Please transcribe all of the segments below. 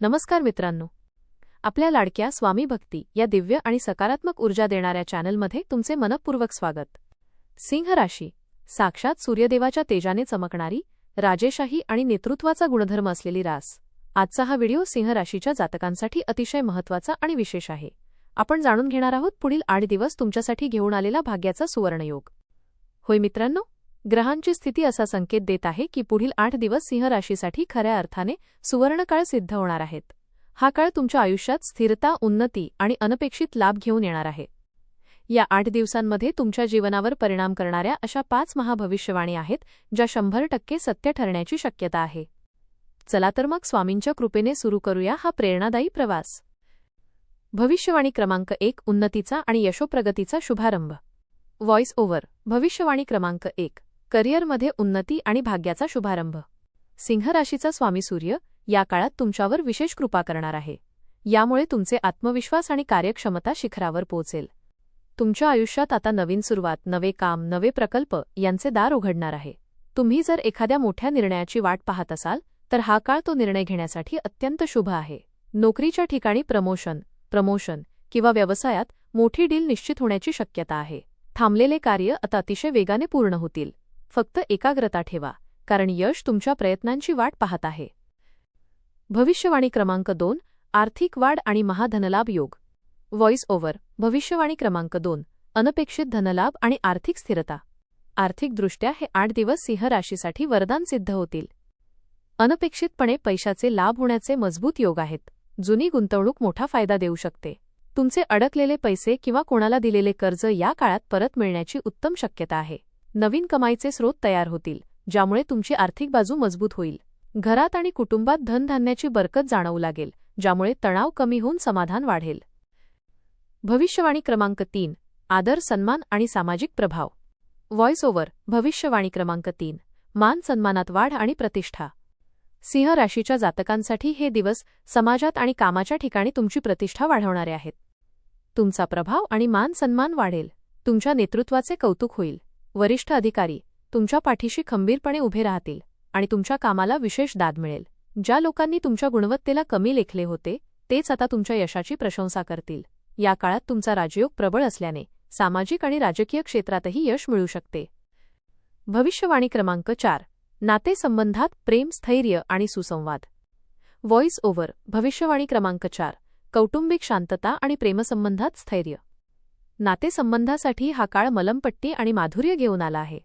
नमस्कार मित्रांनो. आपल्या लाडक्या स्वामी भक्ती या दिव्य आणि सकारात्मक ऊर्जा देणाऱ्या चॅनलमध्ये तुमचे मनपूर्वक स्वागत. सिंह राशी साक्षात सूर्यदेवाच्या तेजाने चमकणारी राजेशाही आणि नेतृत्वाचा गुणधर्म असलेली रास. आजचा हा व्हिडिओ सिंह राशीच्या जातकांसाठी अतिशय महत्त्वाचा आणि विशेष आहे. आपण जाणून घेणार आहोत पुढील आठ दिवस तुमच्यासाठी घेऊन आलेला भाग्याचा सुवर्णयोग. होय मित्रांनो ग्रहांची स्थिती असा संकेत देत आहे की पुढील आठ दिवस सिंह राशीसाठी खऱ्या अर्थाने सुवर्णकाळ सिद्ध होणार आहेत. हा काळ तुमच्या आयुष्यात स्थिरता उन्नती आणि अनपेक्षित लाभ घेऊन येणार आहे. या आठ दिवसांमध्ये तुमच्या जीवनावर परिणाम करणाऱ्या अशा पाच महाभविष्यवाणी आहेत ज्या शंभर टक्के सत्य ठरण्याची शक्यता आहे. चला तर मग स्वामींच्या कृपेने सुरू करूया हा प्रेरणादायी प्रवास. भविष्यवाणी क्रमांक एक उन्नतीचा आणि यशोप्रगतीचा शुभारंभ. व्हॉइस ओव्हर भविष्यवाणी क्रमांक एक. करिअरमध्ये उन्नती आणि भाग्याचा शुभारंभ. सिंह राशीचा स्वामी सूर्य या काळात तुमच्यावर विशेष कृपा करणार आहे. यामुळे तुमचे आत्मविश्वास आणि कार्यक्षमता शिखरावर पोहोचेल. तुमच्या आयुष्यात आता नवीन सुरुवात नवे काम नवे प्रकल्प यांचे दार उघडणार आहे. तुम्ही जर एखाद्या मोठ्या निर्णयाची वाट पाहत असाल तर हा काळ तो निर्णय घेण्यासाठी अत्यंत शुभ आहे. नोकरीच्या ठिकाणी प्रमोशन प्रमोशन किंवा व्यवसायात मोठी डील निश्चित होण्याची शक्यता आहे. थांबलेले कार्य आता अतिशय वेगाने पूर्ण होतील. फक्त एकाग्रता ठेवा कारण यश तुमच्या प्रयत्नांची वाट पाहत आहे. भविष्यवाणी क्रमांक दोन आर्थिक वाढ आणि महाधनलाभ योग. व्हॉइस ओव्हर भविष्यवाणी क्रमांक दोन अनपेक्षित धनलाभ आणि आर्थिक स्थिरता. आर्थिकदृष्ट्या हे आठ दिवस सिंह राशीसाठी वरदान सिद्ध होतील. अनपेक्षितपणे पैशाचे लाभ होण्याचे मजबूत योग आहेत. जुनी गुंतवणूक मोठा फायदा देऊ शकते. तुमचे अडकलेले पैसे किंवा कोणाला दिलेले कर्ज या काळात परत मिळण्याची उत्तम शक्यता आहे. नवीन कमाईचे स्रोत तयार होतील ज्यामुळे तुमची आर्थिक बाजू मजबूत होईल. घरात आणि कुटुंबात धनधान्याची बरकत जाणवू लागेल ज्यामुळे तणाव कमी होऊन समाधान वाढेल. भविष्यवाणी क्रमांक तीन आदर सन्मान आणि सामाजिक प्रभाव. व्हॉइस ओव्हर भविष्यवाणी क्रमांक तीन मान सन्मानात वाढ आणि प्रतिष्ठा. सिंह राशीच्या जातकांसाठी हे दिवस समाजात आणि कामाच्या ठिकाणी तुमची प्रतिष्ठा वाढवणारे आहेत. तुमचा प्रभाव आणि मान सन्मान वाढेल. तुमच्या नेतृत्वाचे कौतुक होईल. वरिष्ठ अधिकारी तुमच्या पाठीशी खंबीरपणे उभे राहतील आणि तुमच्या कामाला विशेष दाद मिळेल. ज्या लोकांनी तुमच्या गुणवत्तेला कमी लेखले होते तेच आता तुमच्या यशाची प्रशंसा करतील. या काळात तुमचा राजयोग प्रबळ असल्याने सामाजिक आणि राजकीय क्षेत्रातही यश मिळू शकते. भविष्यवाणी क्रमांक चार. नातेसंबंधात प्रेम स्थैर्य आणि सुसंवाद. Voice over. भविष्यवाणी क्रमांक चार. कौटुंबिक शांतता आणि प्रेमसंबंधात स्थैर्य. नातेसंबंधासाठी हा काळ मलमपट्टी आणि माधुर्य घेऊन आला आहे.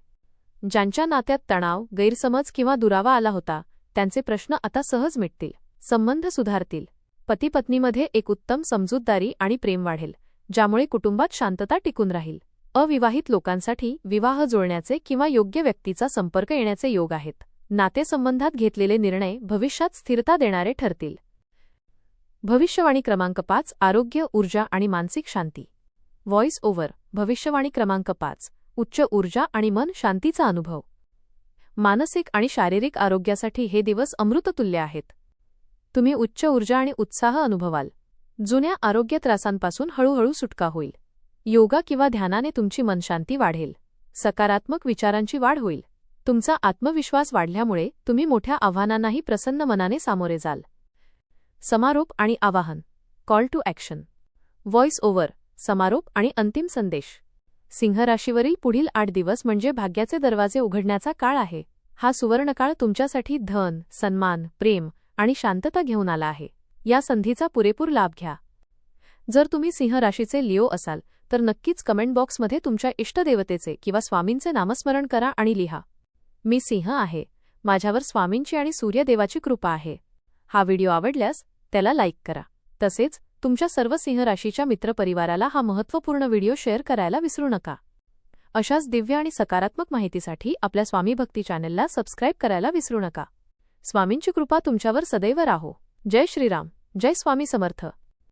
ज्यांच्या नात्यात तणाव गैरसमज किंवा दुरावा आला होता त्यांचे प्रश्न आता सहज मिटतील. संबंध सुधारतील. पतीपत्नीमध्ये एक उत्तम समजूतदारी आणि प्रेम वाढेल ज्यामुळे कुटुंबात शांतता टिकून राहील. अविवाहित लोकांसाठी विवाह जुळण्याचे किंवा योग्य व्यक्तीचा संपर्क येण्याचे योग आहेत. नातेसंबंधात घेतलेले निर्णय भविष्यात स्थिरता देणारे ठरतील. भविष्यवाणी क्रमांक पाच आरोग्य ऊर्जा आणि मानसिक शांती. व्हॉइस ओव्हर भविष्यवाणी क्रमांक पाच उच्च ऊर्जा आणि मन शांतीचा अनुभव. मानसिक आणि शारीरिक आरोग्यासाठी हे दिवस अमृततुल्य आहेत. तुम्ही उच्च ऊर्जा आणि उत्साह अनुभवाल. जुन्या आरोग्य त्रासांपासून हळूहळू सुटका होईल. योगा किंवा ध्यानाने तुमची मनशांती वाढेल. सकारात्मक विचारांची वाढ होईल. तुमचा आत्मविश्वास वाढल्यामुळे तुम्ही मोठ्या आव्हानांनाही प्रसन्न मनाने सामोरे जाल. समारोप आणि आवाहन. Call to action. Voice over समारोप आणि अंतिम संदेश. सिंह राशीवरील पुढील आठ दिवस म्हणजे भाग्याचे दरवाजे उघडण्याचा काळ आहे. हा सुवर्णकाळ तुमच्यासाठी धन सन्मान प्रेम आणि शांतता घेऊन आला आहे. या संधीचा पुरेपूर लाभ घ्या. जर तुम्ही सिंह राशीचे लिओ असाल तर नक्कीच कमेंट बॉक्समध्ये तुमच्या इष्टदेवतेचे किंवा स्वामींचे नामस्मरण करा आणि लिहा. मी सिंह आहे. माझ्यावर स्वामींची आणि सूर्यदेवाची कृपा आहे. हा व्हिडिओ आवडल्यास त्याला लाईक करा. तसेच तुमच्या सर्व सिंह राशीच्या मित्रपरिवाराला हा महत्त्वपूर्ण व्हिडिओ शेअर करायला विसरू नका. अशाच दिव्य आणि सकारात्मक माहितीसाठी आपल्या स्वामी भक्ती चॅनेलला सबस्क्राईब करायला विसरू नका. स्वामींची कृपा तुमच्यावर सदैव राहो. जय श्रीराम. जय स्वामी समर्थ.